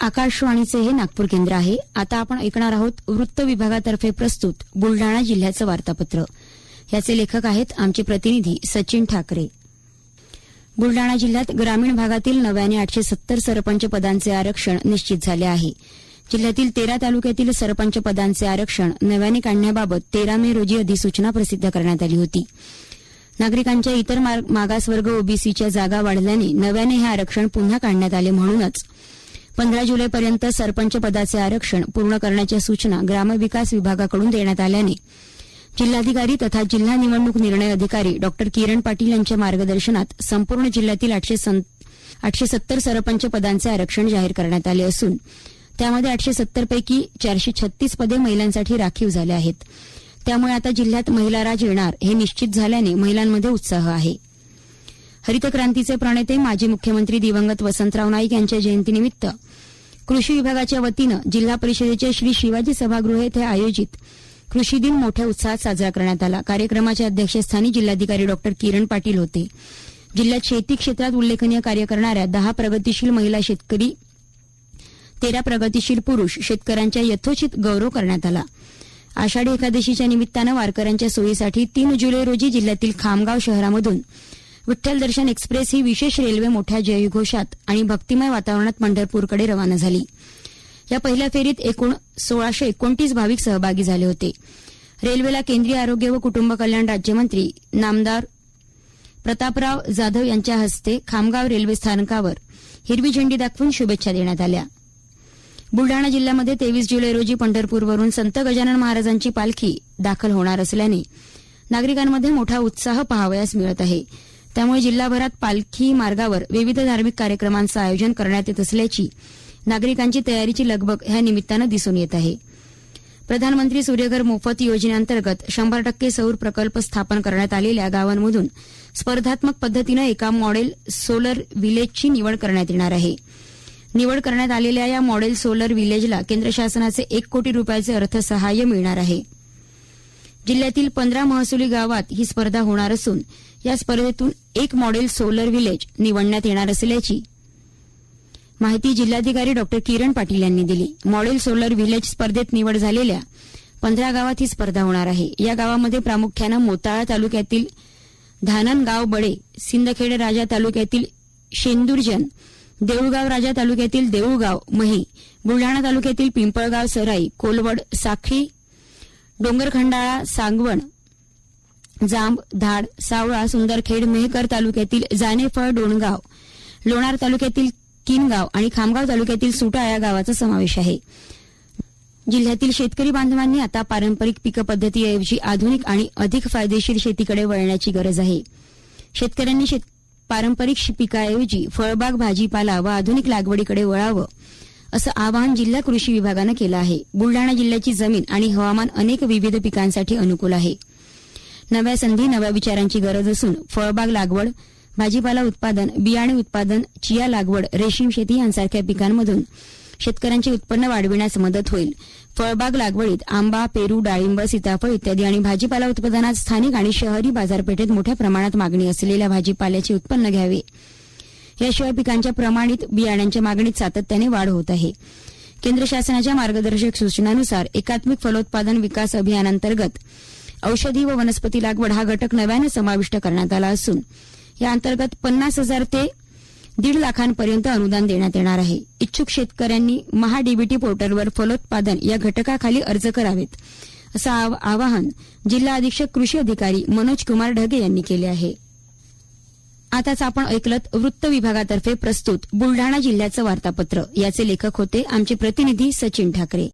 आकाशवाणीचे हे नागपूर केंद्र आहे. आता आपण ऐकणार आहोत वृत्त विभागातर्फे प्रस्तुत बुलडाणा जिल्ह्याचं वार्तापत्र. याचे लेखक आहेत आमचे प्रतिनिधी सचिन ठाकरे. बुलडाणा जिल्ह्यात ग्रामीण भागातील नव्याने आठशे सत्तर सरपंच पदांचे आरक्षण निश्चित झाले आहे. जिल्ह्यातील तेरा तालुक्यातील सरपंच पदांचे आरक्षण नव्याने काढण्याबाबत तेरा मे रोजी अधिसूचना प्रसिद्ध करण्यात आली होती. नागरिकांच्या इतर मागासवर्ग ओबीसीच्या जागा वाढल्याने नव्याने हे आरक्षण पुन्हा काढण्यात आले म्हणूनच पंधरा जुलैपर्यंत सरपंच पदाचे आरक्षण पूर्ण करण्याच्या सूचना ग्रामविकास विभागाकडून देण्यात आल्याने जिल्हाधिकारी तथा जिल्हा निवडणूक निर्णय अधिकारी डॉ. किरण पाटील यांच्या मार्गदर्शनात संपूर्ण जिल्ह्यातील आठशे आठशे सत्तर सरपंच पदांचे आरक्षण जाहीर करण्यात आले असून त्यामध्ये आठशे सत्तर पैकी चारशे छत्तीस पदे महिलांसाठी राखीव झाले आहेत. त्यामुळे आता जिल्ह्यात महिला राज येणार हे निश्चित झाल्याने महिलांमध्ये उत्साह आहे. हरित क्रांतीचे प्रणेते माजी मुख्यमंत्री दिवंगत वसंतराव नाईक यांच्या जयंतीनिमित्त कृषी विभागाच्या वतीनं जिल्हा परिषदेच्या श्री शिवाजी सभागृह येथे आयोजित कृषी दिन मोठ्या उत्साहात साजरा करण्यात आला. कार्यक्रमाच्या अध्यक्षस्थानी जिल्हाधिकारी डॉ. किरण पाटील होते. जिल्ह्यात शेती क्षेत्रात उल्लेखनीय कार्य करणाऱ्या दहा प्रगतीशील महिला शेतकरी तेरा प्रगतीशील पुरुष शेतकऱ्यांच्या यथोचित गौरव करण्यात आला. आषाढी एकादशीच्या निमित्तानं वारकऱ्यांच्या सोयीसाठी तीन जुलै रोजी जिल्ह्यातील खामगाव शहरामधून विठ्ठल दर्शन एक्सप्रेस ही विशेष रेल्वे मोठ्या जयघोषात आणि भक्तिमय वातावरणात पंढरपूरकडे रवाना झाली. या पहिल्या फेरीत एकूण सोळाशे एकोणतीस भाविक सहभागी झाले होते. रेल्वेला केंद्रीय आरोग्य व कुटुंब कल्याण राज्यमंत्री नामदार प्रतापराव जाधव यांच्या हस्ते खामगाव रेल्वे स्थानकावर हिरवी झेंडी दाखवून शुभेच्छा देण्यात आल्या. बुलडाणा जिल्ह्यामध्ये तेवीस जुलै रोजी पंढरपूरवरून संत गजानन महाराजांची पालखी दाखल होणार असल्याने नागरिकांमध्ये मोठा उत्साह पाहावयास मिळत आहे. त्यामुळे जिल्हाभरात पालखी मार्गावर विविध धार्मिक कार्यक्रमांचं आयोजन करण्यात येत असल्याची नागरिकांची तयारीची लगबग ह्या निमित्तानं दिसून येत आहे. प्रधानमंत्री सूर्यघर मोफत योजनेअंतर्गत शंभर टक्के सौर प्रकल्प स्थापन करण्यात आलेल्या गावांमधून स्पर्धात्मक पद्धतीनं एका मॉडेल सोलर विलेजची निवड करण्यात येणार आहे. निवड करण्यात आलेल्या या मॉडेल सोलर विलेजला केंद्र शासनाचे एक कोटी रुपयाचे अर्थसहाय्य मिळणार आहे. जिल्ह्यातील पंधरा महसुली गावात ही स्पर्धा होणार असून या स्पर्धेतून एक मॉडेल सोलर विलेज निवडण्यात येणार असल्याची माहिती जिल्हाधिकारी डॉ. किरण पाटील यांनी दिली. मॉडेल सोलर व्हिलेज स्पर्धेत निवड झालेल्या पंधरा गावात ही स्पर्धा होणार आहे. या गावामध्ये प्रामुख्यानं मोताळा तालुक्यातील धाननगाव बडे सिंदखेड राजा तालुक्यातील शेंदुर्जन देऊळगाव राजा तालुक्यातील देऊळगाव मही बुलढाणा तालुक्यातील पिंपळगाव सराई कोलवड साखळी डोंगरखंडाळा सांगवण जांब धाड सावळा सुंदरखेड मेहकर तालुक्यातील जानेफळ डोणगाव लोणार तालुक्यातील किनगाव आणि खामगाव तालुक्यातील सुटा या गावाचा समावेश आहे. जिल्ह्यातील शेतकरी बांधवांनी आता पारंपरिक पीक पद्धतीऐवजी आधुनिक आणि अधिक फायदेशीर शेतीकडे वळण्याची गरज आहे. शेतकऱ्यांनी शेत- पारंपरिक पिकाऐवजी फळबाग भाजीपाला व आधुनिक लागवडीकडे वळावं. असं आवाहन जिल्हा कृषी विभागानं केलं आहे. बुलडाणा जिल्ह्याची जमीन आणि हवामान अनेक विविध पिकांसाठी अनुकूल आहे. नव्या संधी नव्या विचारांची गरज असून फळबाग लागवड भाजीपाला उत्पादन बियाणे उत्पादन चिया लागवड रेशीम शेती यांसारख्या पिकांमधून शेतकऱ्यांचे उत्पन्न वाढविण्यास मदत होईल. फळबाग लागवडीत आंबा पेरू डाळिंब सीताफळ इत्यादी आणि भाजीपाला उत्पादनात स्थानिक आणि शहरी बाजारपेठेत मोठ्या प्रमाणात मागणी असलेल्या भाजीपाल्याचे उत्पन्न घ्यावे. याशिवाय पिकांच्या प्रमाणित बियाण्यांच्या मागणीत सातत्याने वाढ होत आहे. केंद्र शासनाच्या मार्गदर्शक सूचनानुसार एकात्मिक फलोत्पादन विकास अभियानांतर्गत औषधी व वनस्पती लागवड हा घटक नव्यानं समाविष्ट करण्यात आला असून या अंतर्गत पन्नास हजार ते दीड लाखांपर्यंत अनुदान देण्यात येणार आहे. इच्छुक शेतकऱ्यांनी महाडीबीटी पोर्टलवर फलोत्पादन या घटकाखाली अर्ज करावेत असं आव- आवाहन जिल्हा अधीक्षक कृषी अधिकारी मनोज कुमार ढगे यांनी केले आहे. आताच आपण ऐकलत वृत्त विभागातर्फे प्रस्तुत बुलढाणा जिल्ह्याचं वार्तापत्र. याचे लेखक होते आमचे प्रतिनिधी सचिन ठाकरे.